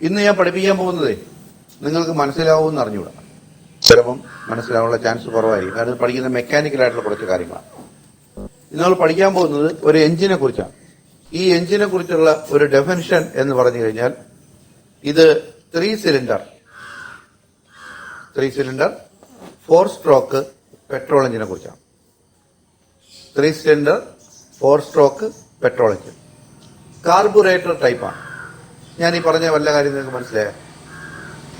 ഇന്ന് ഞാൻ പഠിപ്പിക്കാൻ പോകുന്നതേ നിങ്ങൾക്ക് മനസ്സിലാവുമെന്ന് അറിഞ്ഞുകൂടാ. ചിലപ്പം മനസ്സിലാവാനുള്ള ചാൻസ് കുറവായിരിക്കും. കാരണം പഠിക്കുന്ന മെക്കാനിക്കലായിട്ടുള്ള കുറച്ച് കാര്യങ്ങളാണ്. ഇന്ന് പഠിക്കാൻ പോകുന്നത് ഒരു എഞ്ചിനെ കുറിച്ചാണ്. ഈ എഞ്ചിനെ കുറിച്ചുള്ള ഒരു ഡെഫിനിഷൻ എന്ന് പറഞ്ഞു കഴിഞ്ഞാൽ ഇത് three cylinder three cylinder four stroke petrol എഞ്ചിനെ കുറിച്ചാണ്. Three cylinder four stroke petrol engine carburettor ടൈപ്പാണ് ഞാൻ ഈ പറഞ്ഞ വല്ല കാര്യം നിങ്ങൾക്ക് മനസ്സിലായോ?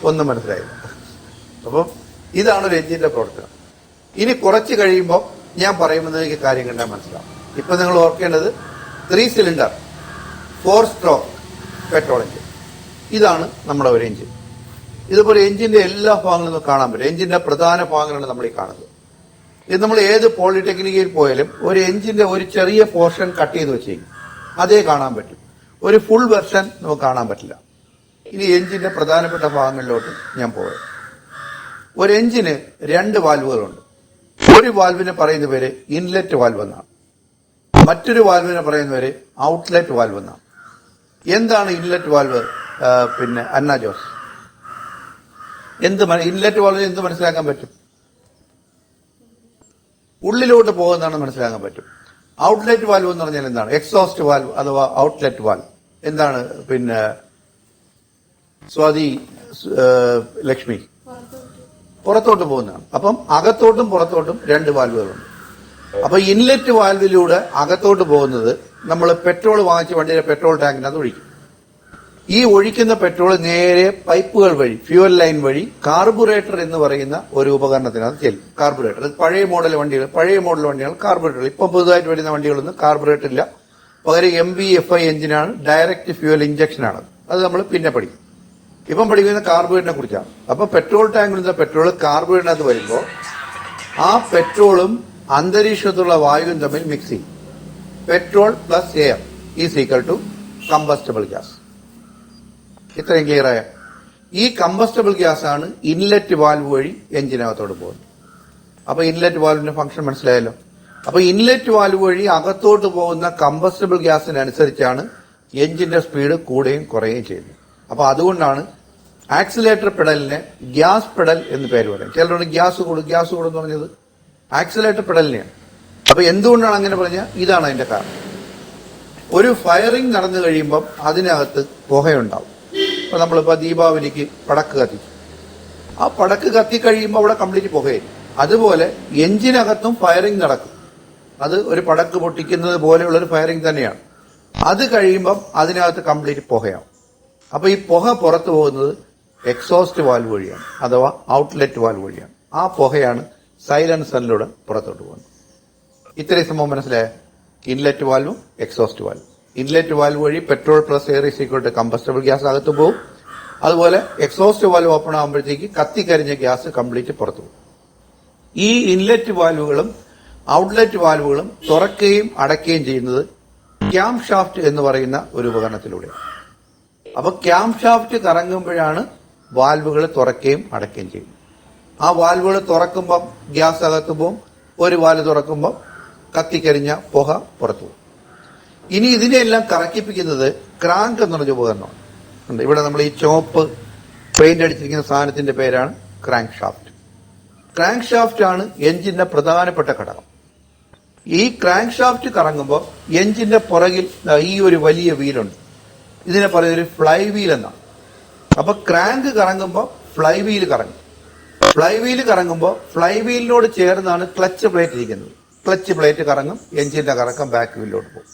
ഒന്നും മനസ്സിലായില്ല. അപ്പം ഇതാണ് ഒരു എഞ്ചിന്റെ പ്രവർത്തനം. ഇനി കുറച്ച് കഴിയുമ്പോൾ ഞാൻ പറയുമ്പോൾ എനിക്ക് കാര്യം കണ്ടാൽ മനസ്സിലാവും. ഇപ്പൊ നിങ്ങൾ ഓർക്കേണ്ടത് three cylinder four stroke petrol engine ഇതാണ് നമ്മുടെ ഒരു എഞ്ചിൻ ഇതുപോലെ എഞ്ചിന്റെ എല്ലാ ഭാഗങ്ങളും കാണാൻ പറ്റും. എഞ്ചിന്റെ പ്രധാന ഭാഗങ്ങളാണ് നമ്മൾ ഈ കാണുന്നത്. ഇത് നമ്മൾ ഏത് പോളിടെക്നിക്കിൽ പോയാലും ഒരു എഞ്ചിന്റെ ഒരു ചെറിയ പോർഷൻ കട്ട് ചെയ്ത് വെച്ചേക്കും. അതേ കാണാൻ പറ്റും. ഒരു ഫുൾ വെർഷൻ നമുക്ക് കാണാൻ പറ്റില്ല. ഇനി എഞ്ചിന്റെ പ്രധാനപ്പെട്ട ഭാഗങ്ങളിലോട്ട് ഞാൻ പോകാം ഒരു എഞ്ചിന് രണ്ട് വാൽവുകളുണ്ട് ഒരു വാൽവിനെ പറയുന്ന പേര് ഇൻലെറ്റ് വാൽവ് എന്നാണ്. മറ്റൊരു വാൽവിനെ പറയുന്ന പേര് ഔട്ട്ലെറ്റ് വാൽവ് എന്നാണ്. എന്താണ് ഇൻലെറ്റ് വാൽവ് പിന്നെ അന്ന ജോസ്. എന്ത് ഇൻലെറ്റ് വാൽവ് എന്ത് മനസ്സിലാക്കാൻ പറ്റും? ഉള്ളിലോട്ട് പോകുന്നതാണ് മനസ്സിലാക്കാൻ പറ്റും. ഔട്ട്ലെറ്റ് വാൽവ് എന്ന് പറഞ്ഞാൽ എന്താണ്? എക്സോസ്റ്റ് വാൽവ് അഥവാ ഔട്ട്ലെറ്റ് വാൽവ് എന്താണ് പിന്നെ സ്വാതി ലക്ഷ്മി? പുറത്തോട്ട് പോകുന്നതാണ് അപ്പം അകത്തോട്ടും പുറത്തോട്ടും രണ്ട് വാൽവുകളുണ്ട്. അപ്പൊ ഇൻലെറ്റ് വാൽവിലൂടെ അകത്തോട്ട് പോകുന്നത് നമ്മൾ പെട്രോൾ വാങ്ങിച്ച വണ്ടിയുടെ പെട്രോൾ ടാങ്കിനകത്ത് ഒഴിക്കും. ഈ ഒഴിക്കുന്ന പെട്രോൾ നേരെ പൈപ്പുകൾ വഴി ഫ്യൂവൽ ലൈൻ വഴി കാർബുറേറ്റർ എന്ന് പറയുന്ന ഒരു ഉപകരണത്തിനകത്ത് ചെല്ലും. കാർബുറേറ്റർ പഴയ മോഡൽ വണ്ടികൾ പഴയ മോഡൽ വണ്ടികൾ കാർബുറേറ്റർ ഇപ്പൊ പുതുതായിട്ട് വരുന്ന വണ്ടികളൊന്നും കാർബുറേറ്റർ ഇല്ല. പകരം എം വി എഫ് ഐ എഞ്ചിനാണ് ഡയറക്റ്റ് ഫ്യൂവൽ ഇഞ്ചക്ഷൻ ആണ്. അത് നമ്മൾ പിന്നെ പഠിക്കും. ഇപ്പം പഠിക്കുന്ന കാർബുറേറ്ററിനെ കുറിച്ചാണ്. അപ്പൊ പെട്രോൾ ടാങ്കിൽ നിന്ന് പെട്രോൾ കാർബുറേറ്ററിനകത്ത് വരുമ്പോൾ ആ പെട്രോളും അന്തരീക്ഷത്തുള്ള വായുവും തമ്മിൽ മിക്സ് ചെയ്യും. Petrol plus air is equal to combustible gas ഇത്രയും ക്ലിയർ ആയ? ഈ കമ്പസ്റ്റബിൾ ഗ്യാസ് ആണ് ഇൻലെറ്റ് വാൽവ് വഴി എഞ്ചിനകത്തോട് പോകുന്നത്. അപ്പൊ ഇൻലെറ്റ് വാൽവിന്റെ ഫംഗ്ഷൻ മനസ്സിലായല്ലോ? അപ്പൊ ഇൻലെറ്റ് വാൽവ് വഴി അകത്തോട്ട് പോകുന്ന കമ്പസ്റ്റബിൾ ഗ്യാസിനനുസരിച്ചാണ് എഞ്ചിന്റെ സ്പീഡ് കൂടുകയും കുറയുകയും ചെയ്യുന്നത്. അപ്പൊ അതുകൊണ്ടാണ് ആക്സിലേറ്റർ പെഡലിനെ ഗ്യാസ് പെഡൽ എന്ന് പേര് പറയും ചിലരോട് ഗ്യാസ് കൂടും ഗ്യാസ് കൂടും എന്ന് പറഞ്ഞത് ആക്സിലേറ്റർ പെഡലിനെയാണ്. അപ്പൊ എന്തുകൊണ്ടാണ് അങ്ങനെ പറഞ്ഞാൽ ഇതാണ് അതിന്റെ കാരണം. ഒരു ഫയറിംഗ് നടന്നു കഴിയുമ്പം അതിനകത്ത് പുകയുണ്ടാവും. ഇപ്പൊ നമ്മളിപ്പോ ദീപാവലിക്ക് പടക്ക് കത്തിക്കും ആ പടക്ക് കത്തി കഴിയുമ്പോൾ അവിടെ കംപ്ലീറ്റ് പുകയായിരിക്കും. അതുപോലെ എഞ്ചിനകത്തും ഫയറിംഗ് നടക്കും. അത് ഒരു പടക്ക് പൊട്ടിക്കുന്നത് പോലെയുള്ള ഒരു ഫയറിംഗ് തന്നെയാണ്. അത് കഴിയുമ്പം അതിനകത്ത് കംപ്ലീറ്റ് പുകയാവും. അപ്പോൾ ഈ പുക പുറത്തു പോകുന്നത് എക്സോസ്റ്റ് വാൽവ് വഴിയാണ് അഥവാ ഔട്ട്ലെറ്റ് വാൽവ് വഴിയാണ്. ആ പുകയാണ് സൈലൻസറിലൂടെ പുറത്തോട്ട് പോകുന്നത്. ഇത്രയും സംഭവം മനസ്സിലായ? ഇൻലെറ്റ് വാൽവും എക്സോസ്റ്റ് വാൽവ് ഇൻലെറ്റ് വാൽവ് വഴി petrol plus air equal combustible gas അകത്ത് പോകും. അതുപോലെ എക്സോസ്റ്റ് വാൽവ് ഓപ്പൺ ആകുമ്പോഴത്തേക്ക് കത്തിക്കരിഞ്ഞ ഗ്യാസ് കംപ്ലീറ്റ് പുറത്തു പോകും. ഈ ഇൻലെറ്റ് വാൽവുകളും ഔട്ട്ലെറ്റ് വാൽവുകളും തുറക്കുകയും അടയ്ക്കുകയും ചെയ്യുന്നത് ക്യാം ഷാഫ്റ്റ് എന്ന് പറയുന്ന ഒരു ഉപകരണത്തിലൂടെ. അപ്പൊ ക്യാം ഷാഫ്റ്റ് കറങ്ങുമ്പോഴാണ് വാൽവുകൾ തുറക്കുകയും അടയ്ക്കുകയും ചെയ്യുന്നത്. ആ വാൽവുകൾ തുറക്കുമ്പം ഗ്യാസ് അകത്ത് പോകും ഒരു വാൽവ് തുറക്കുമ്പോൾ കത്തിക്കരിഞ്ഞ പുക പുറത്തു പോകും. ഇനി ഇതിനെല്ലാം കറക്കിപ്പിക്കുന്നത് ക്രാങ്ക് എന്ന് പറഞ്ഞ ഉപകരണമാണ്. ഇവിടെ നമ്മൾ ഈ ചോപ്പ് പെയിന്റ് അടിച്ചിരിക്കുന്ന സാധനത്തിന്റെ പേരാണ് ക്രാങ്ക് ഷാഫ്റ്റ്. ക്രാങ്ക് ഷാഫ്റ്റ് ആണ് എഞ്ചിന്റെ പ്രധാനപ്പെട്ട ഘടകം. ഈ ക്രാങ്ക് ഷാഫ്റ്റ് കറങ്ങുമ്പോൾ എഞ്ചിന്റെ പുറകിൽ ഈ ഒരു വലിയ വീലുണ്ട്. ഇതിനെ പറയുന്നത് ഫ്ലൈ വീൽ എന്നാണ് അപ്പൊ ക്രാങ്ക് കറങ്ങുമ്പോൾ ഫ്ലൈ വീൽ കറങ്ങും. ഫ്ലൈ വീൽ കറങ്ങുമ്പോൾ ഫ്ലൈ വീലിനോട് ചേർന്നാണ് ക്ലച്ച് പ്ലേറ്റ് ഇരിക്കുന്നത്. ക്ലച്ച് പ്ലേറ്റ് കറങ്ങും എഞ്ചിന്റെ കറക്കം ബാക്ക് വീലിലോട്ട് പോകും.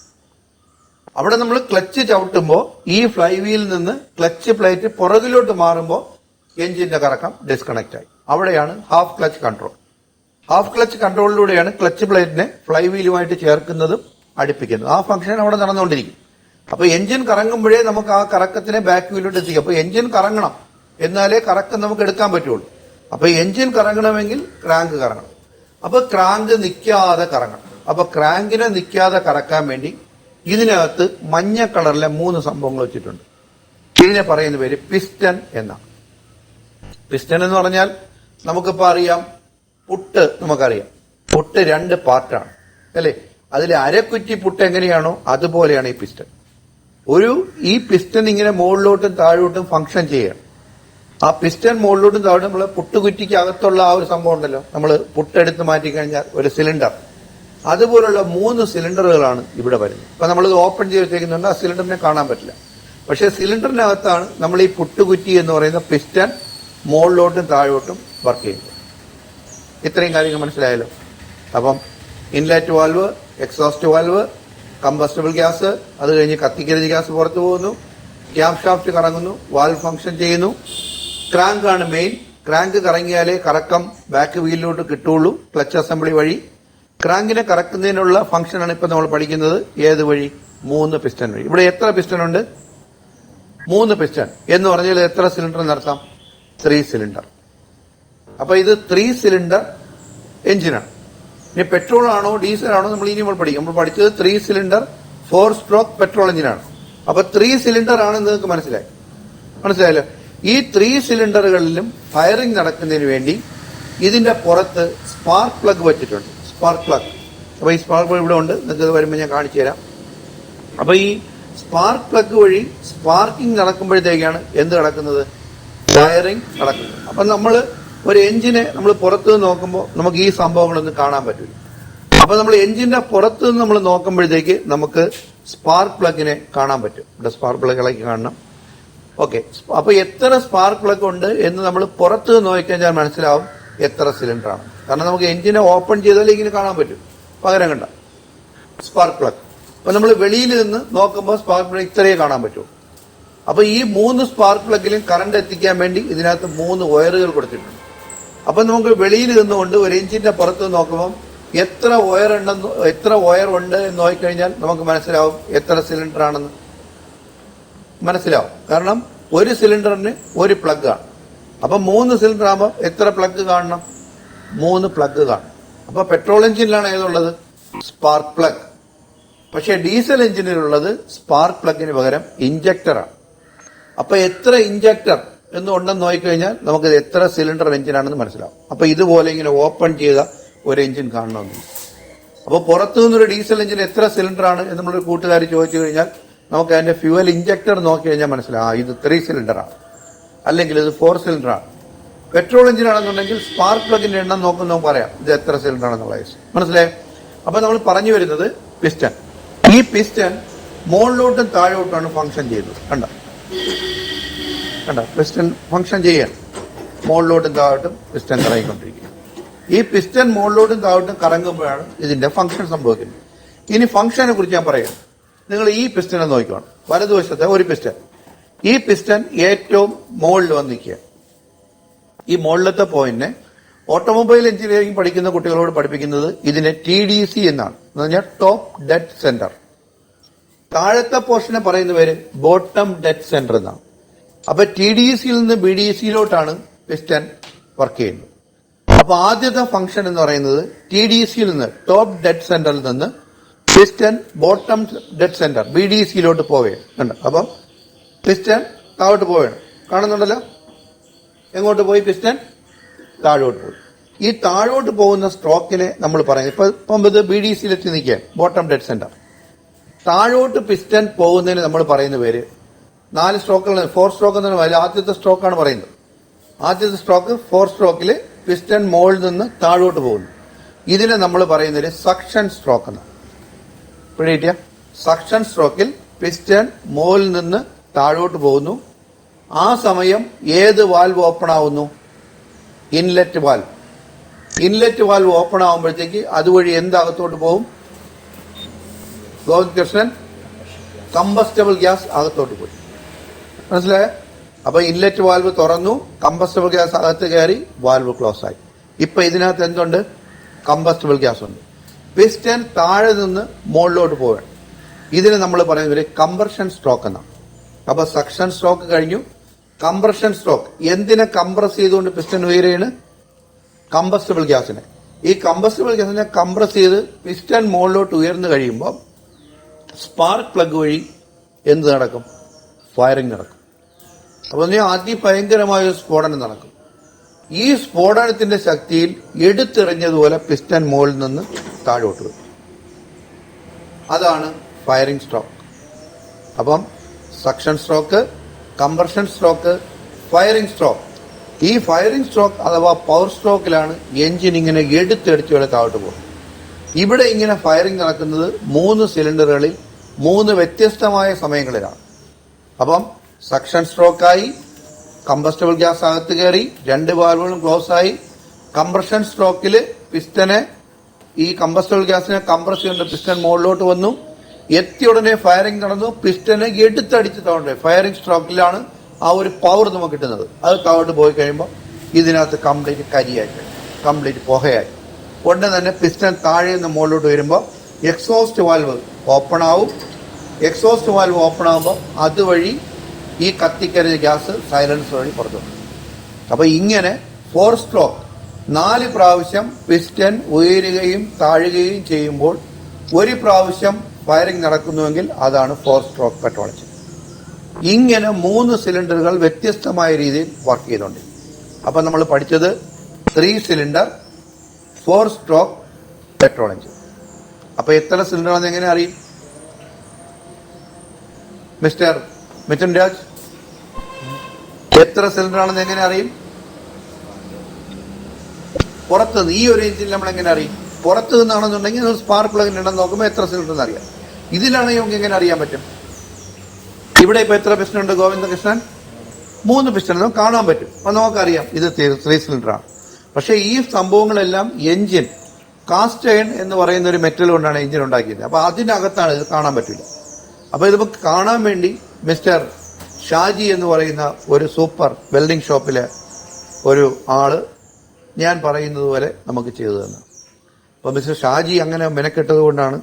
അവിടെ നമ്മൾ ക്ലച്ച് ചവിട്ടുമ്പോൾ ഈ ഫ്ലൈ വീലിൽ നിന്ന് ക്ലച്ച് പ്ലേറ്റ് പുറകിലോട്ട് മാറുമ്പോൾ എഞ്ചിന്റെ കറക്കം ഡിസ്കണക്ട് ആയി. അവിടെയാണ് half clutch control half clutch കൺട്രോളിലൂടെയാണ് clutch പ്ലേറ്റിനെ ഫ്ലൈ വീലുമായിട്ട് ചേർക്കുന്നതും അടുപ്പിക്കുന്നതും. ആ ഫംഗ്ഷൻ അവിടെ നടന്നുകൊണ്ടിരിക്കും. അപ്പൊ എഞ്ചിൻ കറങ്ങുമ്പോഴേ നമുക്ക് ആ കറക്കത്തിനെ ബാക്ക് വീലിലോട്ട് എത്തിക്കും. അപ്പൊ എഞ്ചിൻ കറങ്ങണം. എന്നാലേ കറക്കം നമുക്ക് എടുക്കാൻ പറ്റുള്ളൂ. അപ്പൊ എഞ്ചിൻ കറങ്ങണമെങ്കിൽ ക്രാങ്ക് കറങ്ങണം. അപ്പൊ ക്രാങ്ക് നിൽക്കാതെ കറങ്ങണം. അപ്പൊ ക്രാങ്കിനെ നിൽക്കാതെ കറക്കാൻ വേണ്ടി ഇതിനകത്ത് മഞ്ഞ കളറിലെ മൂന്ന് സംഭവങ്ങൾ വെച്ചിട്ടുണ്ട്. ഇതിനെ പറയുന്ന പേര് പിസ്റ്റൺ എന്നാണ്. പിസ്റ്റൺ എന്ന് പറഞ്ഞാൽ നമുക്കിപ്പോ അറിയാം പുട്ട് നമുക്കറിയാം. പുട്ട് രണ്ട് പാർട്ടാണ്. അല്ലേ? അതിൽ അരക്കുറ്റി പുട്ട് എങ്ങനെയാണോ അതുപോലെയാണ് ഈ പിസ്റ്റൺ ഒരു ഈ പിസ്റ്റൺ ഇങ്ങനെ മുകളിലോട്ടും താഴോട്ടും ഫംഗ്ഷൻ ചെയ്യണം. ആ പിസ്റ്റൺ മുകളിലോട്ടും താഴോട്ടും നമ്മൾ പുട്ടുകുറ്റിക്ക് അകത്തുള്ള ആ ഒരു സംഭവം ഉണ്ടല്ലോ. നമ്മൾ പുട്ടെടുത്ത് മാറ്റി കഴിഞ്ഞാൽ ഒരു സിലിണ്ടർ അതുപോലുള്ള മൂന്ന് സിലിണ്ടറുകളാണ് ഇവിടെ വരുന്നത്. ഇപ്പൊ നമ്മളിത് ഓപ്പൺ ചെയ്ത് ആ സിലിണ്ടറിനെ കാണാൻ പറ്റില്ല. പക്ഷേ സിലിണ്ടറിനകത്താണ് നമ്മൾ ഈ പുട്ടുകുറ്റി എന്ന് പറയുന്ന പിസ്റ്റൺ മുകളിലോട്ടും താഴോട്ടും വർക്ക് ചെയ്യുന്നത്. ഇത്രയും കാര്യങ്ങൾ മനസ്സിലായല്ലോ. അപ്പം inlet valve exhaust valve combustible gas അത് കഴിഞ്ഞ് കത്തിക്കരുത് ഗ്യാസ് പുറത്തു പോകുന്നു. ക്യാം ഷാഫ്റ്റ് കറങ്ങുന്നു. വാൽവ് ഫംഗ്ഷൻ ചെയ്യുന്നു. ക്രാങ്ക് ആണ് മെയിൻ ക്രാങ്ക് കറങ്ങിയാലേ കറക്കം ബാക്ക് വീലിലോട്ട് കിട്ടുള്ളൂ. ക്ലച്ച് അസംബ്ലി വഴി. ക്രാങ്കിനെ കറക്കുന്നതിനുള്ള ഫംഗ്ഷനാണ് ഇപ്പൊ നമ്മൾ പഠിക്കുന്നത്. ഏത് വഴി? മൂന്ന് പിസ്റ്റൺ വഴി. ഇവിടെ എത്ര പിസ്റ്റൺ ഉണ്ട്? മൂന്ന് പിസ്റ്റൺ എന്ന് പറഞ്ഞാൽ എത്ര സിലിണ്ടർ നടത്താം? ത്രീ സിലിണ്ടർ അപ്പൊ ഇത് ത്രീ സിലിണ്ടർ എഞ്ചിനാണ് ഇനി പെട്രോൾ ആണോ ഡീസൽ ആണോ നമ്മൾ ഇനി നമ്മൾ പഠിക്കും. നമ്മൾ പഠിച്ചത് three cylinder four stroke petrol എഞ്ചിനാണ് അപ്പോൾ ത്രീ സിലിണ്ടർ ആണ് നിങ്ങൾക്ക് മനസ്സിലായി. മനസ്സിലായല്ലോ? ഈ ത്രീ സിലിണ്ടറുകളിലും ഫയറിംഗ് നടക്കുന്നതിന് വേണ്ടി ഇതിന്റെ പുറത്ത് സ്പാർക്ക് പ്ലഗ് വെച്ചിട്ടുണ്ട്. സ്പാർക്ക് പ്ലഗ് അപ്പോൾ ഈ സ്പാർക്ക് പ്ലഗ് ഇവിടെ ഉണ്ട്. നിങ്ങൾക്ക് വരുമ്പോൾ ഞാൻ കാണിച്ചു തരാം. അപ്പോൾ ഈ സ്പാർക്ക് പ്ലഗ് വഴി സ്പാർക്കിംഗ് നടക്കുമ്പോഴത്തേക്കാണ് എന്ത് നടക്കുന്നത്? ഫയറിംഗ് നടക്കുന്നത്. അപ്പൊ നമ്മൾ ഒരു എഞ്ചിനെ നമ്മൾ പുറത്തു നിന്ന് നോക്കുമ്പോൾ നമുക്ക് ഈ സംഭവങ്ങളൊന്നും കാണാൻ പറ്റില്ല അപ്പൊ നമ്മൾ എഞ്ചിന്റെ പുറത്തു നിന്ന് നമ്മൾ നോക്കുമ്പോഴത്തേക്ക് നമുക്ക് സ്പാർക്ക് പ്ലഗിനെ കാണാൻ പറ്റും. ഇവിടെ സ്പാർക്ക് പ്ലഗ് ഇളക്കി കാണണം. ഓക്കെ. അപ്പൊ എത്ര സ്പാർക്ക് പ്ലഗ് ഉണ്ട് എന്ന് നമ്മൾ പുറത്ത് നിന്ന് നോക്കിക്കഴിഞ്ഞാൽ മനസ്സിലാവും എത്ര സിലിണ്ടറാണ്. കാരണം നമുക്ക് എഞ്ചിനെ ഓപ്പൺ ചെയ്താൽ ഇങ്ങനെ കാണാൻ പറ്റും. പകരം കണ്ട. Spark plug. അപ്പൊ നമ്മൾ വെളിയിൽ നിന്ന് നോക്കുമ്പോൾ സ്പാർക്ക് പ്ലഗ് ഇത്രയേ കാണാൻ പറ്റൂ. അപ്പൊ ഈ മൂന്ന് സ്പാർക്ക് പ്ലഗിലും കറണ്ട് എത്തിക്കാൻ വേണ്ടി ഇതിനകത്ത് മൂന്ന് വയറുകൾ കൊടുത്തിട്ടുണ്ട്. അപ്പൊ നമുക്ക് വെളിയിൽ നിന്നുകൊണ്ട് ഒരു എഞ്ചിന്റെ പുറത്ത് നോക്കുമ്പോൾ എത്ര വയർ ഉണ്ടെന്ന് എത്ര വയർ ഉണ്ട് എന്ന് നോക്കിക്കഴിഞ്ഞാൽ നമുക്ക് മനസ്സിലാവും എത്ര സിലിണ്ടർ ആണെന്ന്. മനസ്സിലാവും. കാരണം ഒരു സിലിണ്ടറിന് ഒരു പ്ലഗ് ആണ്. അപ്പൊ മൂന്ന് സിലിണ്ടർ ആകുമ്പോൾ എത്ര പ്ലഗ് കാണണം? മൂന്ന് പ്ലഗ് കാണും. അപ്പോൾ പെട്രോൾ എഞ്ചിനിലാണ് ഏതുള്ളത്? സ്പാർക്ക് പ്ലഗ് പക്ഷേ ഡീസൽ എഞ്ചിനിലുള്ളത് സ്പാർക്ക് പ്ലഗിന് പകരം ഇഞ്ചക്ടറാണ് അപ്പോൾ എത്ര ഇഞ്ചക്ടർ എന്ന് ഉണ്ടെന്ന് നോക്കിക്കഴിഞ്ഞാൽ നമുക്ക് എത്ര സിലിണ്ടർ എഞ്ചിനാണെന്ന് മനസ്സിലാവും. അപ്പൊ ഇതുപോലെ ഇങ്ങനെ ഓപ്പൺ ചെയ്ത ഒരു എഞ്ചിൻ കാണണമെന്നില്ല അപ്പോൾ പുറത്തു നിന്നൊരു ഡീസൽ എഞ്ചിൻ എത്ര സിലിണ്ടർ ആണ് എന്ന് നമ്മളൊരു കൂട്ടുകാർ ചോദിച്ചു കഴിഞ്ഞാൽ നമുക്ക് അതിന്റെ ഫ്യൂവൽ ഇഞ്ചക്ടർ നോക്കി കഴിഞ്ഞാൽ മനസ്സിലാവും. ഇത് ത്രീ സിലിണ്ടറാണ്. അല്ലെങ്കിൽ ഇത് ഫോർ സിലിണ്ടറാണ്. പെട്രോൾ എഞ്ചിൻ ആണെന്നുണ്ടെങ്കിൽ സ്പാർക്ക് പ്ലഗിന്റെ എണ്ണം നോക്കുമ്പോൾ നമുക്ക് പറയാം ഇത് എത്ര സിലിണ്ടർ ആണെന്നുള്ള മനസ്സിലായോ? അപ്പൊ നമ്മൾ പറഞ്ഞു വരുന്നത് പിസ്റ്റൺ. ഈ പിസ്റ്റൺ മുകളിലോട്ടും താഴോട്ടുമാണ് ഫംഗ്ഷൻ ചെയ്തത്. കണ്ട? കണ്ട? പിസ്റ്റൻ ഫങ്ഷൻ ചെയ്യാൻ. മുകളിലോട്ടും താഴോട്ടും പിസ്റ്റൻ കറങ്ങിക്കൊണ്ടിരിക്കുക ഈ പിസ്റ്റൻ മുകളിലോട്ടും താഴോട്ടും കറങ്ങുമ്പോഴാണ് ഇതിന്റെ ഫങ്ഷൻ സംഭവിക്കുന്നത്. ഇനി ഫങ്ഷനെ കുറിച്ച് ഞാൻ പറയാം. നിങ്ങൾ ഈ പിസ്റ്റനെ നോക്കിക്കോണം. വലതുവശത്തെ ഒരു പിസ്റ്റൻ ഈ പിസ്റ്റൻ ഏറ്റവും മുകളിൽ വന്ന് നിൽക്കുക ഈ മുകളിലത്തെ പോയിന്റിനെ ഓട്ടോമൊബൈൽ എഞ്ചിനീയറിംഗ് പഠിക്കുന്ന കുട്ടികളോട് പഠിപ്പിക്കുന്നത് ഇതിനെ ടി ഡി സി എന്നാണ്. എന്ന് പറഞ്ഞാൽ ടോപ്പ് ഡെഡ് സെന്റർ താഴത്തെ പോർഷനെ പറയുന്ന പേര് ബോട്ടം ഡെഡ് സെന്റർ എന്നാണ്. അപ്പൊ ടി ഡി സിയിൽ നിന്ന് ബി ഡി സിയിലോട്ടാണ് പിസ്റ്റൺ വർക്ക് ചെയ്യുന്നത്. അപ്പൊ ആദ്യത്തെ ഫംഗ്ഷൻ എന്ന് പറയുന്നത് ടി ഡി സിയിൽ നിന്ന് ടോപ്പ് ഡെഡ് സെന്ററിൽ നിന്ന് piston bottom dead centre B D സിയിലോട്ട് പോവുകയാണ്. അപ്പം പിസ്റ്റൺ താഴോട്ട് പോവുകയാണ്. കാണുന്നുണ്ടല്ലോ? എങ്ങോട്ട് പോയി പിസ്റ്റൻ താഴോട്ട് പോയി. ഈ താഴോട്ട് പോകുന്ന സ്ട്രോക്കിനെ നമ്മൾ പറയുന്നത്. ഇപ്പൊ ഇപ്പം ഇത് ബി ഡി സിയിലെത്തി നിൽക്കുക ബോട്ടം ഡെഡ് സെന്റർ താഴോട്ട് പിസ്റ്റൻ പോകുന്നതിന് നമ്മൾ പറയുന്ന പേര് നാല് സ്ട്രോക്കുകൾ ഫോർ സ്ട്രോക്ക് എന്ന് പറയുന്നത് ആദ്യത്തെ സ്ട്രോക്കാണ് പറയുന്നത്. ആദ്യത്തെ സ്ട്രോക്ക് ഫോർ സ്ട്രോക്കിൽ പിസ്റ്റൺ മോളിൽ നിന്ന് താഴോട്ട് പോകുന്നു. ഇതിനെ നമ്മൾ പറയുന്നത് സക്ഷൻ സ്ട്രോക്ക് എന്ന്. പിടികിട്ടിയ സക്ഷൻ സ്ട്രോക്കിൽ പിസ്റ്റൺ മോളിൽ നിന്ന് താഴോട്ട് പോകുന്നു. ആ സമയം ഏത് വാൽവ് ഓപ്പൺ ആവുന്നു? Inlet valve inlet valve open ആവുമ്പോഴത്തേക്ക് അതുവഴി എന്തകത്തോട്ട് പോകും? ഗോവിന്ദ് കൃഷ്ണൻ കമ്പസ്റ്റബിൾ ഗ്യാസ് അകത്തോട്ട് പോയി മനസ്സിലായ? അപ്പൊ ഇൻലെറ്റ് വാൽവ് തുറന്നു കമ്പസ്റ്റബിൾ ഗ്യാസ് അകത്ത് കയറി വാൽവ് ക്ലോസ് ആയി. ഇപ്പൊ ഇതിനകത്ത് എന്തുണ്ട്? കമ്പസ്റ്റബിൾ ഗ്യാസ് ഉണ്ട്. പിസ്റ്റൻ താഴെ നിന്ന് മുകളിലോട്ട് പോവുകയാണ്. ഇതിന് നമ്മൾ പറയുന്ന ഒരു കംപ്രഷൻ സ്ട്രോക്ക് എന്നാണ്. അപ്പൊ സക്ഷൻ സ്ട്രോക്ക് കഴിഞ്ഞു. കംപ്രഷൻ സ്ട്രോക്ക് എന്തിനെ കംപ്രസ് ചെയ്തുകൊണ്ട് പിസ്റ്റൻ ഉയരുകയാണ് കമ്പസ്റ്റബിൾ ഗ്യാസിനെ ഈ കമ്പസ്റ്റബിൾ ഗ്യാസിനെ കംപ്രസ് ചെയ്ത് പിസ്റ്റൻ മുകളിലോട്ട് ഉയർന്നു കഴിയുമ്പോൾ സ്പാർക്ക് പ്ലഗ് വഴി എന്ത് നടക്കും? ഫയറിംഗ് നടക്കും. അപ്പോൾ അതിഭയങ്കരമായ ഒരു സ്ഫോടനം നടക്കും. ഈ സ്ഫോടനത്തിന്റെ ശക്തിയിൽ എടുത്തെറിഞ്ഞതുപോലെ പിസ്റ്റൻ മുകളിൽ നിന്ന് താഴോട്ട് വരും. അതാണ് ഫയറിംഗ് സ്ട്രോക്ക്. അപ്പം suction stroke compression stroke firing stroke. ഈ ഫയറിംഗ് സ്ട്രോക്ക് അഥവാ പവർ സ്ട്രോക്കിലാണ് എഞ്ചിൻ ഇങ്ങനെ എടുത്തെടുത്ത് വരെ താഴോട്ട് പോകുന്നത്. ഇവിടെ ഇങ്ങനെ ഫയറിംഗ് നടക്കുന്നത് മൂന്ന് സിലിണ്ടറുകളിൽ മൂന്ന് വ്യത്യസ്തമായ സമയങ്ങളിലാണ്. അപ്പം സക്ഷൻ സ്ട്രോക്കായി കമ്പസ്റ്റബിൾ ഗ്യാസ് അകത്ത് കയറി രണ്ട് വാൽവുകളും ക്ലോസ് ആയി. കംപ്രഷൻ സ്ട്രോക്കിൽ പിസ്റ്റനെ ഈ കമ്പസ്റ്റബിൾ ഗ്യാസിനെ കംപ്രസ് ചെയ്യേണ്ട പിസ്റ്റൻ മുകളിലോട്ട് വന്നു. എത്തിയ ഉടനെ ഫയറിംഗ് നടന്നു. പിസ്റ്റനെ എടുത്തടിച്ച് തവണ്ടേ ഫയറിംഗ് സ്ട്രോക്കിലാണ് ആ ഒരു പവർ നമുക്ക് കിട്ടുന്നത്. അത് താഴോട്ട് പോയി കഴിയുമ്പോൾ ഇതിനകത്ത് കംപ്ലീറ്റ് കരിയായി കംപ്ലീറ്റ് പുകയായി. ഉടനെ തന്നെ പിസ്റ്റൻ താഴെ നിന്ന് മുകളിലോട്ട് വരുമ്പോൾ എക്സോസ്റ്റ് വാൽവ് ഓപ്പൺ ആവും. എക്സോസ്റ്റ് വാൽവ് ഓപ്പൺ ആകുമ്പോൾ അതുവഴി ഈ കത്തിക്കരിഞ്ഞ ഗ്യാസ് സൈലൻസ് വഴി പുറത്തു അപ്പോൾ അപ്പൊ ഇങ്ങനെ ഫോർ സ്ട്രോക്ക് നാല് പ്രാവശ്യം പിസ്റ്റൻ ഉയരുകയും താഴുകയും ചെയ്യുമ്പോൾ ഒരു പ്രാവശ്യം ഫയറിംഗ് നടക്കുന്നുവെങ്കിൽ അതാണ് ഫോർ സ്ട്രോക്ക് പെട്രോളജി. ഇങ്ങനെ മൂന്ന് സിലിണ്ടറുകൾ വ്യത്യസ്തമായ രീതിയിൽ വർക്ക് ചെയ്തുകൊണ്ട്. അപ്പൊ നമ്മൾ പഠിച്ചത് three cylinder four stroke petrol engine അപ്പൊ എത്ര സിലിണ്ടർ ആണെന്ന് എങ്ങനെ അറിയും? മിസ്റ്റർ മിഥുൻ രാജ് എത്ര സിലിണ്ടർ ആണെന്ന് എങ്ങനെ അറിയും? പുറത്ത് ഈ ഒരു എഞ്ചിൻ നമ്മൾ എങ്ങനെ അറിയും? പുറത്ത് നിന്നാണെന്നുണ്ടെങ്കിൽ സ്പാർക്ക് പ്ലഗിന് ഇടം നോക്കുമ്പോൾ എത്ര സിലിണ്ടർ എന്ന് അറിയാം. ഇതിലാണെങ്കിൽ നമുക്ക് എങ്ങനെ അറിയാൻ പറ്റും? ഇവിടെ ഇപ്പൊ എത്ര പിസ്റ്റൺ ഉണ്ട് ഗോവിന്ദകൃഷ്ണൻ? മൂന്ന് പിസ്റ്റൺ നമുക്ക് കാണാൻ പറ്റും. അപ്പൊ നമുക്കറിയാം ഇത് ത്രീ സിലിണ്ടറാണ്. പക്ഷേ ഈ സംഭവങ്ങളെല്ലാം എഞ്ചിൻ കാസ്റ്റ് അയൺ എന്ന് പറയുന്ന ഒരു മെറ്റൽ കൊണ്ടാണ് എഞ്ചിൻ ഉണ്ടാക്കിയത്. അപ്പൊ അതിനകത്താണ് ഇത് കാണാൻ പറ്റില്ല. അപ്പൊ ഇത് കാണാൻ വേണ്ടി മിസ്റ്റർ ഷാജി എന്ന് പറയുന്ന ഒരു സൂപ്പർ വെൽഡിംഗ് ഷോപ്പിലെ ഒരു ആൾ ഞാൻ പറയുന്നത് പോലെ നമുക്ക് ചെയ്തു തന്നു. അപ്പോൾ മിസ്റ്റർ ഷാജി അങ്ങനെ മെനക്കെട്ടത് കൊണ്ടാണ്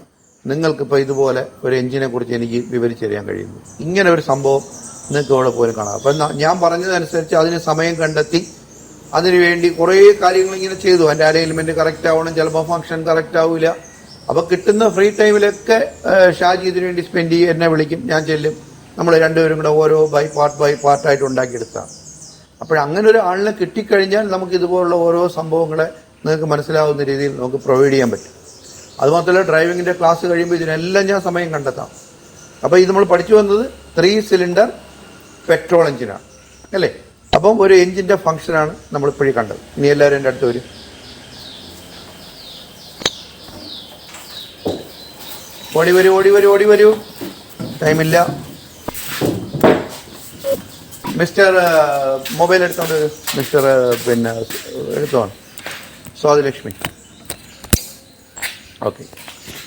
നിങ്ങൾക്കിപ്പോൾ ഇതുപോലെ ഒരു എഞ്ചിനെ കുറിച്ച് എനിക്ക് വിവരിച്ചറിയാൻ കഴിയുന്നത്. ഇങ്ങനെ ഒരു സംഭവം നിങ്ങൾക്ക് ഇവിടെ പോലും കാണാം. അപ്പൊ ഞാൻ പറഞ്ഞതനുസരിച്ച് അതിന് സമയം കണ്ടെത്തി അതിനുവേണ്ടി കുറേ കാര്യങ്ങൾ ഇങ്ങനെ ചെയ്തു. എന്റെ അലൈൻമെന്റ് കറക്റ്റ് ആവണം ചിലപ്പോൾ ഫംഗ്ഷൻ കറക്റ്റ് ആവില്ല അപ്പോൾ കിട്ടുന്ന ഫ്രീ ടൈമിലൊക്കെ ഷാജി ഇതിനുവേണ്ടി സ്പെൻഡ് ചെയ്യും. എന്നെ വിളിക്കും ഞാൻ ചെല്ലും. നമ്മൾ രണ്ടുപേരും കൂടെ ഓരോ ബൈ പാർട്ട് ബൈ പാർട്ടായിട്ട് ഉണ്ടാക്കിയെടുത്താണ്. അപ്പോൾ അങ്ങനെ ഒരു ആളിനെ കിട്ടിക്കഴിഞ്ഞാൽ നമുക്ക് ഇതുപോലുള്ള ഓരോ സംഭവങ്ങളെ നിങ്ങൾക്ക് മനസ്സിലാവുന്ന രീതിയിൽ നമുക്ക് പ്രൊവൈഡ് ചെയ്യാൻ പറ്റും. അതുമാത്രമല്ല ഡ്രൈവിങ്ങിന്റെ ക്ലാസ് കഴിയുമ്പോൾ ഇതിനെല്ലാം ഞാൻ സമയം കണ്ടെത്താം. അപ്പോൾ ഇത് നമ്മൾ പഠിച്ചു വന്നത് ത്രീ സിലിണ്ടർ പെട്രോൾ എഞ്ചിനാണ് അല്ലേ? അപ്പം ഒരു എഞ്ചിന്റെ ഫംഗ്ഷനാണ് നമ്മൾ ഇപ്പോഴും കണ്ടത്. ഇനി എല്ലാവരും എന്റെ അടുത്ത് വരും. ഓടി വരൂ ഓടി വരൂ ഓടി വരൂ. ടൈമില്ല മിസ്റ്റർ മൊബൈൽ എടുത്തോണ്ട്. മിസ്റ്റർ പിന്നെ എടുത്തോണം സ്വാതിലക്ഷ്മി ഓക്കെ